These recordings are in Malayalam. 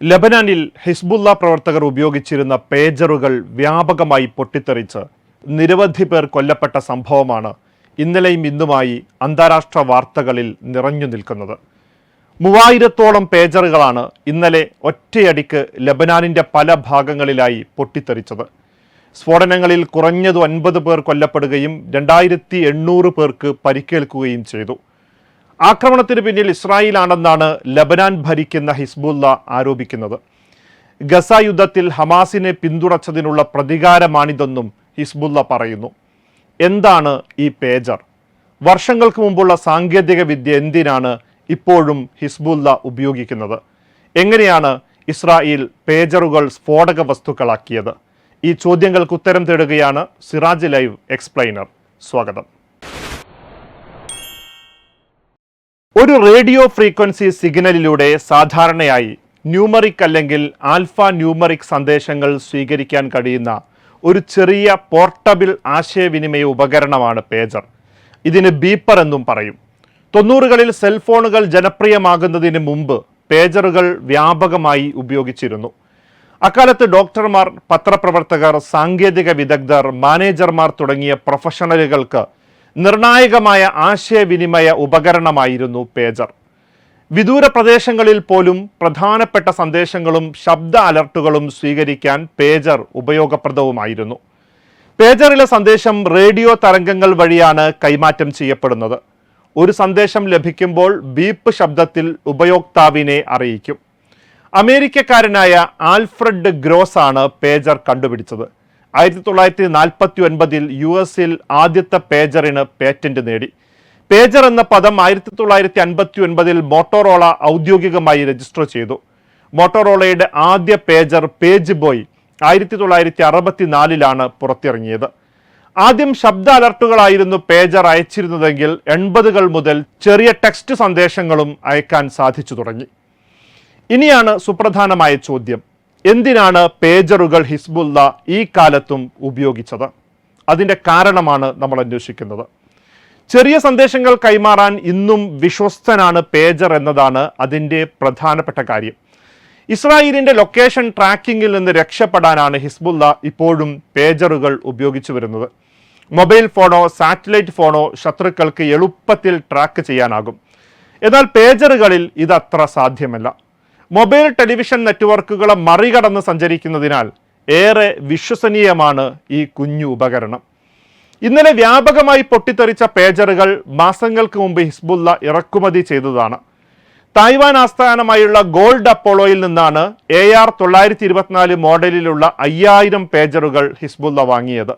ലബനാനിൽ ഹിസ്ബുല്ല പ്രവർത്തകർ ഉപയോഗിച്ചിരുന്ന പേജറുകൾ വ്യാപകമായി പൊട്ടിത്തെറിച്ച് നിരവധി പേർ കൊല്ലപ്പെട്ട സംഭവമാണ് ഇന്നലെയും ഇന്നുമായി അന്താരാഷ്ട്ര വാർത്തകളിൽ നിറഞ്ഞു നിൽക്കുന്നത്. മൂവായിരത്തോളം പേജറുകളാണ് ഇന്നലെ ഒറ്റയടിക്ക് ലബനാനിന്റെ പല ഭാഗങ്ങളിലായി പൊട്ടിത്തെറിച്ചത്. സ്ഫോടനങ്ങളിൽ കുറഞ്ഞത് ഒൻപത് പേർ കൊല്ലപ്പെടുകയും രണ്ടായിരത്തി എണ്ണൂറ് പേർക്ക് പരിക്കേൽക്കുകയും ചെയ്തു. ആക്രമണത്തിന് പിന്നിൽ ഇസ്രായേലാണെന്നാണ് ലബനാൻ ഭരിക്കുന്ന ഹിസ്ബുല്ല ആരോപിക്കുന്നത്. ഗസ യുദ്ധത്തിൽ ഹമാസിനെ പിന്തുണച്ചതിനുള്ള പ്രതികാരമാണിതെന്നും ഹിസ്ബുല്ല പറയുന്നു. എന്താണ് ഈ പേജർ? വർഷങ്ങൾക്ക് മുമ്പുള്ള സാങ്കേതിക വിദ്യ എന്തിനാണ് ഇപ്പോഴും ഹിസ്ബുല്ല ഉപയോഗിക്കുന്നത്? എങ്ങനെയാണ് ഇസ്രായേൽ പേജറുകൾ സ്ഫോടക വസ്തുക്കളാക്കിയത്? ഈ ചോദ്യങ്ങൾക്ക് ഉത്തരം തേടുകയാണ് സിറാജ് ലൈവ് എക്സ്പ്ലൈനർ സ്വാഗതം. ഒരു റേഡിയോ ഫ്രീക്വൻസി സിഗ്നലിലൂടെ സാധാരണയായി ന്യൂമറിക് അല്ലെങ്കിൽ ആൽഫ ന്യൂമറിക് സന്ദേശങ്ങൾ സ്വീകരിക്കാൻ കഴിയുന്ന ഒരു ചെറിയ പോർട്ടബിൾ ആശയവിനിമയ ഉപകരണമാണ് പേജർ. ഇതിന് ബീപ്പർ എന്നും പറയും. തൊണ്ണൂറുകളിൽ സെൽഫോണുകൾ ജനപ്രിയമാകുന്നതിന് മുമ്പ് പേജറുകൾ വ്യാപകമായി ഉപയോഗിച്ചിരുന്നു. അക്കാലത്ത് ഡോക്ടർമാർ പത്രപ്രവർത്തകർ സാങ്കേതിക വിദഗ്ധർ മാനേജർമാർ തുടങ്ങിയ പ്രൊഫഷണലുകൾക്ക് നിർണായകമായ ആശയവിനിമയ ഉപകരണമായിരുന്നു പേജർ. വിദൂര പ്രദേശങ്ങളിൽ പോലും പ്രധാനപ്പെട്ട സന്ദേശങ്ങളും ശബ്ദ അലർട്ടുകളും സ്വീകരിക്കാൻ പേജർ ഉപയോഗപ്രദവുമായിരുന്നു. പേജറിലെ സന്ദേശം റേഡിയോ തരംഗങ്ങൾ വഴിയാണ് കൈമാറ്റം ചെയ്യപ്പെടുന്നത്. ഒരു സന്ദേശം ലഭിക്കുമ്പോൾ ബീപ്പ് ശബ്ദത്തിൽ ഉപയോക്താവിനെ അറിയിക്കും. അമേരിക്കക്കാരനായ ആൽഫ്രഡ് ഗ്രോസ് ആണ് പേജർ കണ്ടുപിടിച്ചത്. ആയിരത്തി തൊള്ളായിരത്തി നാൽപ്പത്തി ഒൻപതിൽ യു എസിൽ ആദ്യത്തെ പേജറിന് പേറ്റന്റ് നേടി. പേജർ എന്ന പദം ആയിരത്തി തൊള്ളായിരത്തി അൻപത്തി ഒൻപതിൽ മോട്ടോറോള ഔദ്യോഗികമായി രജിസ്റ്റർ ചെയ്തു. മോട്ടോറോളയുടെ ആദ്യ പേജർ പേജ് ബോയ് ആയിരത്തി തൊള്ളായിരത്തി അറുപത്തിനാലിലാണ് പുറത്തിറങ്ങിയത്. ആദ്യം ശബ്ദ അലർട്ടുകളായിരുന്നു പേജർ അയച്ചിരുന്നതെങ്കിൽ എൺപതുകൾ മുതൽ ചെറിയ ടെക്സ്റ്റ് സന്ദേശങ്ങളും അയക്കാൻ സാധിച്ചു തുടങ്ങി. ഇനിയാണ് സുപ്രധാനമായ ചോദ്യം. എന്തിനാണ് പേജറുകൾ ഹിസ്ബുല്ല ഈ കാലത്തും ഉപയോഗിച്ചത്? അതിന്റെ കാരണമാണ് നമ്മൾ അന്വേഷിക്കുന്നത്. ചെറിയ സന്ദേശങ്ങൾ കൈമാറാൻ ഇന്നും വിശ്വസ്തനാണ് പേജർ എന്നതാണ് അതിന്റെ പ്രധാനപ്പെട്ട കാര്യം. ഇസ്രായേലിന്റെ ലൊക്കേഷൻ ട്രാക്കിങ്ങിൽ നിന്ന് രക്ഷപ്പെടാനാണ് ഹിസ്ബുല്ല ഇപ്പോഴും പേജറുകൾ ഉപയോഗിച്ചു വരുന്നത്. മൊബൈൽ ഫോണോ സാറ്റലൈറ്റ് ഫോണോ ശത്രുക്കൾക്ക് എളുപ്പത്തിൽ ട്രാക്ക് ചെയ്യാനാകും. എന്നാൽ പേജറുകളിൽ ഇതത്ര സാധ്യമല്ല. മൊബൈൽ ടെലിവിഷൻ നെറ്റ്വർക്കുകളെ മറികടന്ന് സഞ്ചരിക്കുന്നതിനാൽ ഏറെ വിശ്വസനീയമാണ് ഈ കുഞ്ഞു ഉപകരണം. ഇന്നലെ വ്യാപകമായി പൊട്ടിത്തെറിച്ച പേജറുകൾ മാസങ്ങൾക്ക് മുമ്പ് ഹിസ്ബുല്ല ഇറക്കുമതി ചെയ്തതാണ്. തായ്വാൻ ആസ്ഥാനമായുള്ള ഗോൾഡ് അപ്പോളോയിൽ നിന്നാണ് എ ആർ തൊള്ളായിരത്തി ഇരുപത്തിനാല് മോഡലിലുള്ള അയ്യായിരം പേജറുകൾ ഹിസ്ബുല്ല വാങ്ങിയത്.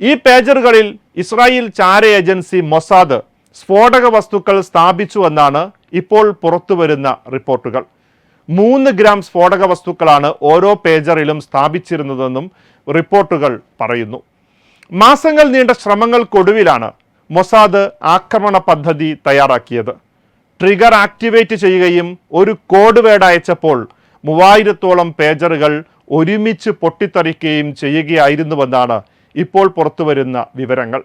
ഈ പേജറുകളിൽ ഇസ്രായേൽ ചാര ഏജൻസി മൊസാദ് സ്ഫോടക വസ്തുക്കൾ സ്ഥാപിച്ചുവെന്നാണ് ഇപ്പോൾ പുറത്തുവരുന്ന റിപ്പോർട്ടുകൾ. മൂന്ന് ഗ്രാം സ്ഫോടക വസ്തുക്കളാണ് ഓരോ പേജറിലും സ്ഥാപിച്ചിരുന്നതെന്നും റിപ്പോർട്ടുകൾ പറയുന്നു. മാസങ്ങൾ നീണ്ട ശ്രമങ്ങൾക്കൊടുവിലാണ് മൊസാദ് ആക്രമണ പദ്ധതി തയ്യാറാക്കിയത്. ട്രിഗർ ആക്ടിവേറ്റ് ചെയ്യുകയും ഒരു കോഡ് വേർഡ് അയച്ചപ്പോൾ മൂവായിരത്തോളം പേജറുകൾ ഒരുമിച്ച് പൊട്ടിത്തെറിക്കുകയും ചെയ്യുകയായിരുന്നുവെന്നാണ് ഇപ്പോൾ പുറത്തുവരുന്ന വിവരങ്ങൾ.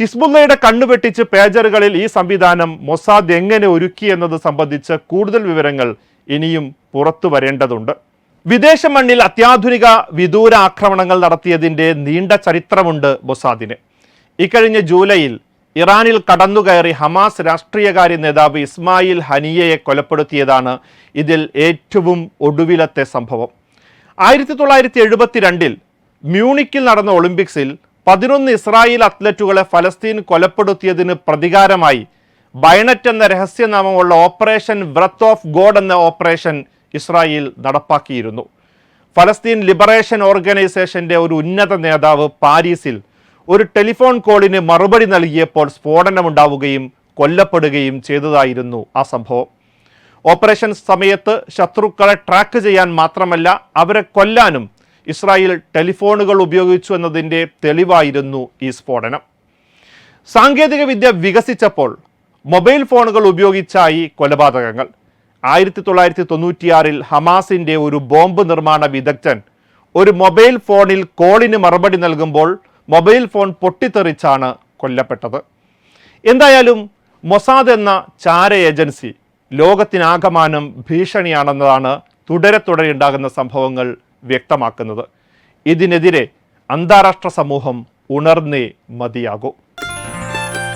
ഹിസ്ബുല്ലയുടെ കണ്ണുവെട്ടിച്ച് പേജറുകളിൽ ഈ സംവിധാനം മൊസാദ് എങ്ങനെ ഒരുക്കി എന്നത് സംബന്ധിച്ച് കൂടുതൽ വിവരങ്ങൾ ഇനിയും പുറത്തു വരേണ്ടതുണ്ട്. വിദേശ മണ്ണിൽ അത്യാധുനിക വിദൂര ആക്രമണങ്ങൾ നടത്തിയതിന്റെ നീണ്ട ചരിത്രമുണ്ട് മൊസാദിന്. ഇക്കഴിഞ്ഞ ജൂലൈയിൽ ഇറാനിൽ കടന്നുകയറി ഹമാസ് രാഷ്ട്രീയകാര്യ നേതാവ് ഇസ്മായിൽ ഹനിയയെ കൊലപ്പെടുത്തിയതാണ് ഇതിൽ ഏറ്റവും ഒടുവിലത്തെ സംഭവം. ആയിരത്തി തൊള്ളായിരത്തി എഴുപത്തിരണ്ടിൽ മ്യൂണിക്കിൽ നടന്ന ഒളിമ്പിക്സിൽ പതിനൊന്ന് ഇസ്രായേൽ അത്ലറ്റുകളെ ഫലസ്തീൻ കൊലപ്പെടുത്തിയതിന് പ്രതികാരമായി ബയണറ്റ് എന്ന രഹസ്യനാമമുള്ള ഓപ്പറേഷൻ ബ്രത്ത് ഓഫ് ഗോഡ് എന്ന ഓപ്പറേഷൻ ഇസ്രായേൽ നടപ്പാക്കിയിരുന്നു. ഫലസ്തീൻ ലിബറേഷൻ ഓർഗനൈസേഷന്റെ ഒരു ഉന്നത നേതാവ് പാരീസിൽ ഒരു ടെലിഫോൺ കോളിന് മറുപടി നൽകിയപ്പോൾ സ്ഫോടനമുണ്ടാവുകയും കൊല്ലപ്പെടുകയും ചെയ്തതായിരുന്നു ആ സംഭവം. ഓപ്പറേഷൻ സമയത്ത് ശത്രുക്കളെ ട്രാക്ക് ചെയ്യാൻ മാത്രമല്ല അവരെ കൊല്ലാനും ഇസ്രായേൽ ടെലിഫോണുകൾ ഉപയോഗിച്ചു എന്നതിന്റെ തെളിവായിരുന്നു ഈ സ്ഫോടനം. സാങ്കേതികവിദ്യ വികസിച്ചപ്പോൾ മൊബൈൽ ഫോണുകൾ ഉപയോഗിച്ചായി കൊലപാതകങ്ങൾ. ആയിരത്തി തൊള്ളായിരത്തി തൊണ്ണൂറ്റിയാറിൽ ഹമാസിന്റെ ഒരു ബോംബ് നിർമ്മാണ വിദഗ്ധൻ ഒരു മൊബൈൽ ഫോണിൽ കോളിന് മറുപടി നൽകുമ്പോൾ മൊബൈൽ ഫോൺ പൊട്ടിത്തെറിച്ചാണ് കൊല്ലപ്പെട്ടത്. എന്തായാലും മൊസാദ് എന്ന ചാര ഏജൻസി ലോകത്തിനാകമാനം ഭീഷണിയാണെന്നതാണ് തുടരെ തുടരെ ഉണ്ടാകുന്ന സംഭവങ്ങൾ വ്യക്തമാക്കുന്നത്. ഇതിനെതിരെ അന്താരാഷ്ട്ര സമൂഹം ഉണർന്നേ മതിയാകൂ.